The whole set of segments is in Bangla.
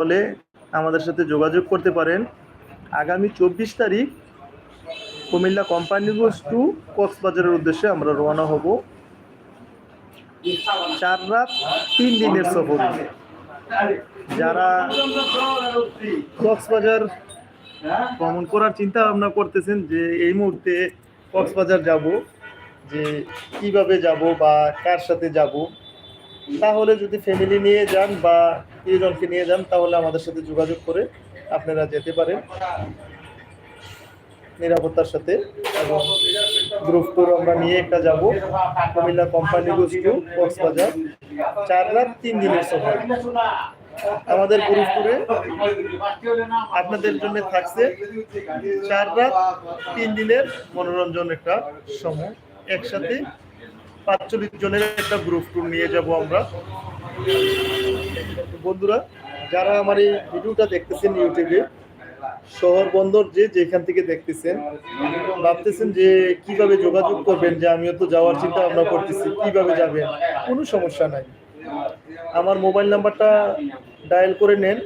হলে আমাদের সাথে যোগাযোগ করতে পারেন। আগামী চব্বিশ তারিখ কুমিল্লা কোম্পানিগঞ্জ টু কক্সবাজারের উদ্দেশ্যে আমরা রওনা হব। চার রাত তিন দিনের সফর। যারা কক্সবাজার ভ্রমণ করার চিন্তা ভাবনা করতেছেন যে এই মুহূর্তে কক্সবাজার যাব, যে কীভাবে যাব বা কার সাথে যাব, তাহলে যদি ফ্যামিলি নিয়ে যান বা প্রিয়জনকে নিয়ে যান, তাহলে আমাদের সাথে যোগাযোগ করে আপনারা যেতে পারেন। নিরাপত্তার সাথে এবং গ্রুপ ট্যুর আমরা নিয়ে একটা যাব। কুমিল্লা কোম্পানি গোস কক্সবাজার। চার রাত, তিন দিনের সফর আমাদের গ্রুপ ট্যুরে আপনাদের জন্য থাকছে চার রাত, তিন দিনের মনোরঞ্জন একটা সময় একসাথে পাঁচচল্লিশ জনের একটা গ্রুপ ট্যুর নিয়ে যাব আমরা। বন্ধুরা, যারা আমার এই ভিডিওটা দেখতেছেন ইউটিউবে, শহর বন্দর যে যেখান থেকে দেখতেছেন, ভাবতেছেন যে কীভাবে যোগাযোগ করবেন, যে আমিও তো যাওয়ার চিন্তা ভাবনা করতেছি, কীভাবে যাবেন? কোনো সমস্যা নাই। আমার মোবাইল নাম্বারটা ডায়াল করে নেন,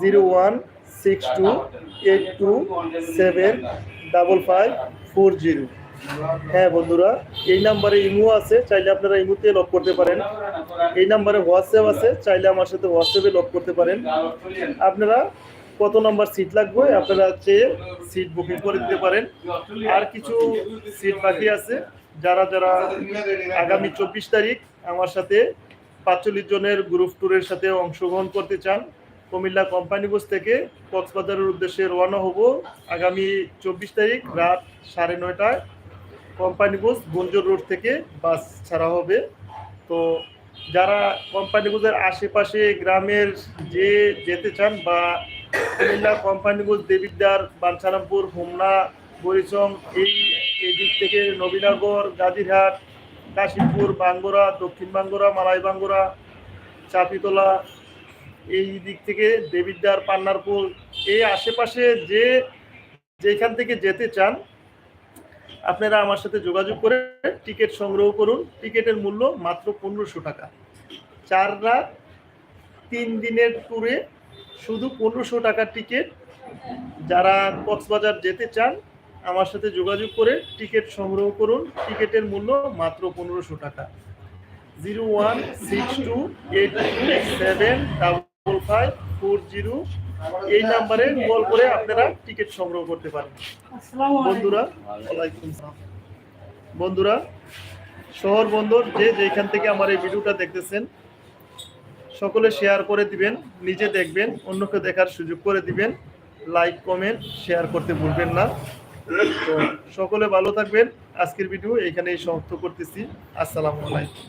zero one six two eight two seven double five four zero. হ্যাঁ বন্ধুরা, এই নাম্বারে ইমো আছে, চাইলে আপনারা ইমোতে লক করতে পারেন। এই নাম্বারে হোয়াটসঅ্যাপ আছে, চাইলে আমার সাথে হোয়াটসঅ্যাপে লক করতে পারেন। আপনারা কত নাম্বার সিট লাগবে, আপনারা চেয়ে সিট বুকিং করে দিতে পারেন। আর কিছু সিট বাকি আছে, যারা যারা আগামী চব্বিশ তারিখ আমার সাথে পাঁচচল্লিশ জনের গ্রুপ ট্যুরের সাথে অংশগ্রহণ করতে চান, কুমিল্লা কোম্পানিগঞ্জ থেকে কক্সবাজারের উদ্দেশ্যে রওনা হব আগামী চব্বিশ তারিখ রাত সাড়ে নয়টায়। কোম্পানিগঞ্জ গুঞ্জর রোড থেকে বাস ছাড়া হবে। তো যারা কোম্পানি কোম্পানিগঞ্জের আশেপাশে গ্রামের যে যেতে চান বা কুমিল্লা কোম্পানিগঞ্জ দেবিদ্বার, বাঞ্ছারামপুর, হোমনা বরিচং এই এই দিক থেকে নবীনগর, গাজীরহাট কাশিমপুর বাঙ্গোরা, দক্ষিণ বাঙ্গোরা, মালাই বাঙ্গোরা, চাপিতলা, এই দিক থেকে দেবিদ্বার, পান্নারপুর, এই আশেপাশে যে যেখান থেকে যেতে চান আপনারা আমার সাথে যোগাযোগ করে টিকিট সংগ্রহ করুন। টিকিটের মূল্য মাত্র পনেরোশো টাকা। চার রাত, তিন দিনের ট্যুরে শুধু পনেরোশো টাকার টিকিট। যারা কক্সবাজার যেতে চান, আমার সাথে যোগাযোগ করে টিকিট সংগ্রহ করুন। টিকিটের মূল্য মাত্র পনেরোশো টাকা। Zero one, six two, eight seven, double five, four zero এই নাম্বারে কল করে আপনারা টিকিট সংগ্রহ করতে পারেন। বন্ধুরা। বন্ধুরা শহর বন্দর যে যেখান থেকে আমার এই ভিডিওটা দেখতেছেন সকলে শেয়ার করে দিবেন নিজে দেখবেন অন্যকে দেখার সুযোগ করে দিবেন। লাইক কমেন্ট শেয়ার করতে ভুলবেন না। তো সকলে ভালো থাকবেন। আজকের ভিডিও এখানেই সমাপ্ত করতেছি। আসসালামু আলাইকুম।